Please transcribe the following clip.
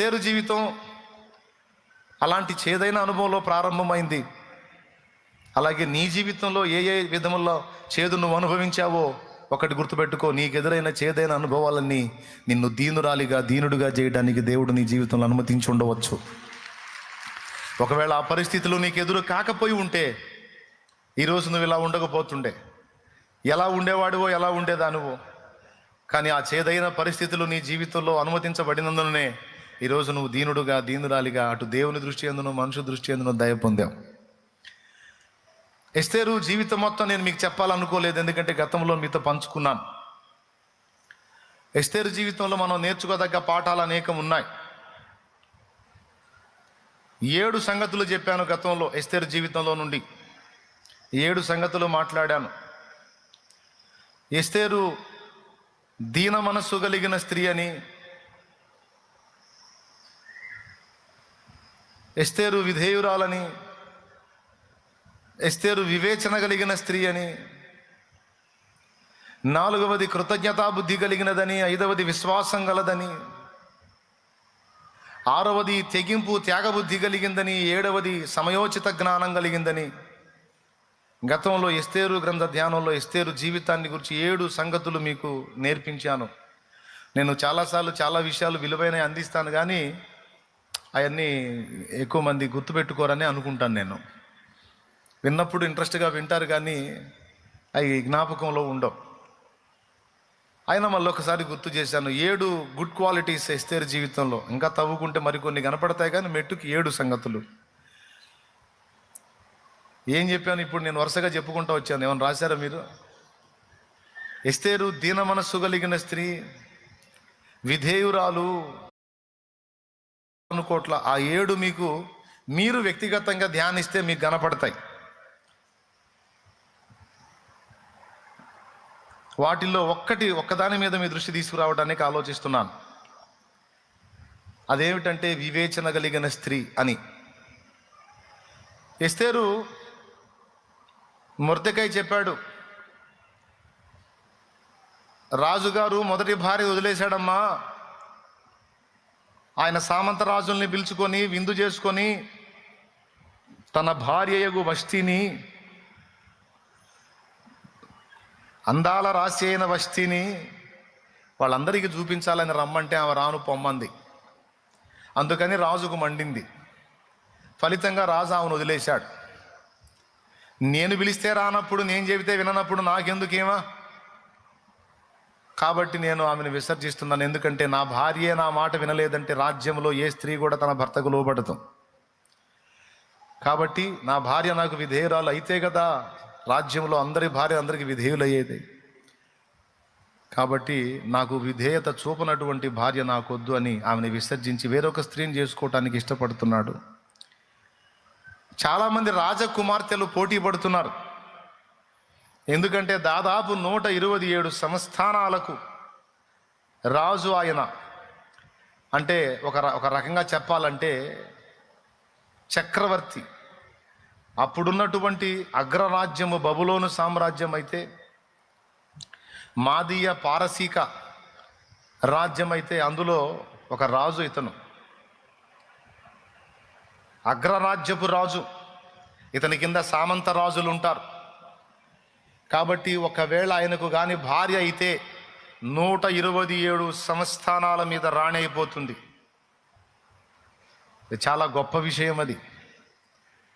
ఎస్తేరు జీవితం అలాంటి చేదైన అనుభవంలో ప్రారంభమైంది. అలాగే నీ జీవితంలో ఏ ఏ విధముల్లో చేదు నువ్వు అనుభవించావో ఒకటి గుర్తుపెట్టుకో. నీకు ఎదురైన చేదైన అనుభవాలన్నీ నిన్ను దీనురాలిగా దీనుడుగా చేయడానికి దేవుడు నీ జీవితంలో అనుమతించి ఉండవచ్చు. ఒకవేళ ఆ పరిస్థితులు నీకు ఎదురు కాకపోయి ఉంటే ఈరోజు నువ్వు ఇలా ఉండకపోతుండే. ఎలా ఉండేవాడివో ఎలా ఉండేదానివో. కానీ ఆ చేదైన పరిస్థితులు నీ జీవితంలో అనుమతించబడినందునే ఈరోజు నువ్వు దీనుడుగా దీనురాలిగా అటు దేవుని దృష్టి ఎందును మనుషు దృష్టి ఎందును దయ పొందావు. ఎస్తేరు జీవితం మొత్తం నేను మీకు చెప్పాలనుకోలేదు ఎందుకంటే గతంలో మీతో పంచుకున్నాను. ఎస్తేరు జీవితంలో మనం నేర్చుకోదగ్గ పాఠాలు అనేకం ఉన్నాయి. ఏడు సంగతులు చెప్పాను గతంలో ఎస్తేరు జీవితంలో నుండి. ఏడు సంగతులు మాట్లాడాను. ఎస్తేరు దీన మనస్సు కలిగిన స్త్రీ అని ఎస్తేరు విధేయురాలని ఎస్తేరు వివేచన కలిగిన స్త్రీ అని నాలుగవది కృతజ్ఞతా బుద్ధి కలిగినదని ఐదవది విశ్వాసం గలదని ఆరవది తెగింపు త్యాగబుద్ధి కలిగిందని ఏడవది సమయోచిత జ్ఞానం కలిగిందని. గతంలో ఎస్తేరు గ్రంథ ధ్యానంలో ఎస్తేరు జీవితాన్ని గురించి ఏడు సంగతులు మీకు నేర్పించాను. నేను చాలాసార్లు చాలా విషయాలు విలువైన అందిస్తాను కానీ అవన్నీ ఎక్కువ మంది గుర్తుపెట్టుకోరని అనుకుంటాను నేను. విన్నప్పుడు ఇంట్రెస్ట్గా వింటారు కానీ అవి జ్ఞాపకంలో ఉండవు. అయినా మళ్ళీ ఒకసారి గుర్తు చేశాను ఏడు గుడ్ క్వాలిటీస్ ఎస్తేరు జీవితంలో. ఇంకా తవ్వుకుంటే మరికొన్ని కనపడతాయి కానీ మెట్టుకి ఏడు సంగతులు. ఏం చెప్పాను ఇప్పుడు నేను వరుసగా చెప్పుకుంటూ వచ్చాను. ఏమైనా రాశారా మీరు? ఎస్తేరు దీన మనస్సు కలిగిన స్త్రీ విధేయురాలు అనుకోట్ల ఆ ఏడు మీకు మీరు వ్యక్తిగతంగా ధ్యానిస్తే మీకు కనపడతాయి. వాటిల్లో ఒక్కటి ఒక్కదాని మీద మీ దృష్టి తీసుకురావడానికి ఆలోచిస్తున్నాను. అదేమిటంటే వివేచన కలిగిన స్త్రీ అని. ఎస్తేరు మురదకై చెప్పాడు రాజుగారు మొదటి భార్య వదిలేశాడమ్మా. ఆయన సామంత రాజుల్ని పిలుచుకొని విందు చేసుకొని తన భార్యయగు వష్టిని అందాల రాశి అయిన వష్టిని వాళ్ళందరికీ చూపించాలని రమ్మంటే ఆమె రాను పొమ్మంది. అందుకని రాజుకు మండింది. ఫలితంగా రాజు ఆమెను వదిలేశాడు. నేను పిలిస్తే రానప్పుడు నేను చెబితే విననప్పుడు నాకెందుకేమా? కాబట్టి నేను ఆమెను విసర్జిస్తున్నాను. ఎందుకంటే నా భార్య నా మాట వినలేదంటే రాజ్యంలో ఏ స్త్రీ కూడా తన భర్తకు లోబడతాం కాబట్టి నా భార్య నాకు విధేయురాలు అయితే కదా రాజ్యంలో అందరి భార్య అందరికి విధేయులయ్యేది. కాబట్టి నాకు విధేయత చూపనటువంటి భార్య నాకొద్దు అని ఆమెను విసర్జించి వేరొక స్త్రీని చేసుకోవటానికి ఇష్టపడుతున్నాడు. చాలామంది రాజకుమార్తెలు పోటీ పడుతున్నారు. ఎందుకంటే దాదాపు నూట ఇరవై ఏడు సంస్థానాలకు రాజు ఆయన అంటే ఒక ఒక రకంగా చెప్పాలంటే చక్రవర్తి. అప్పుడున్నటువంటి అగ్రరాజ్యము బబులోను సామ్రాజ్యం అయితే మాదీయ పారసీక రాజ్యం అయితే అందులో ఒక రాజు ఇతను. అగ్రరాజ్యపు రాజు. ఇతని కింద సామంత రాజులు ఉంటారు కాబట్టి ఒకవేళ ఆయనకు కానీ భార్య అయితే నూట ఇరవై ఏడు సంస్థానాల మీద రాణి అయిపోతుంది. చాలా గొప్ప విషయం అది.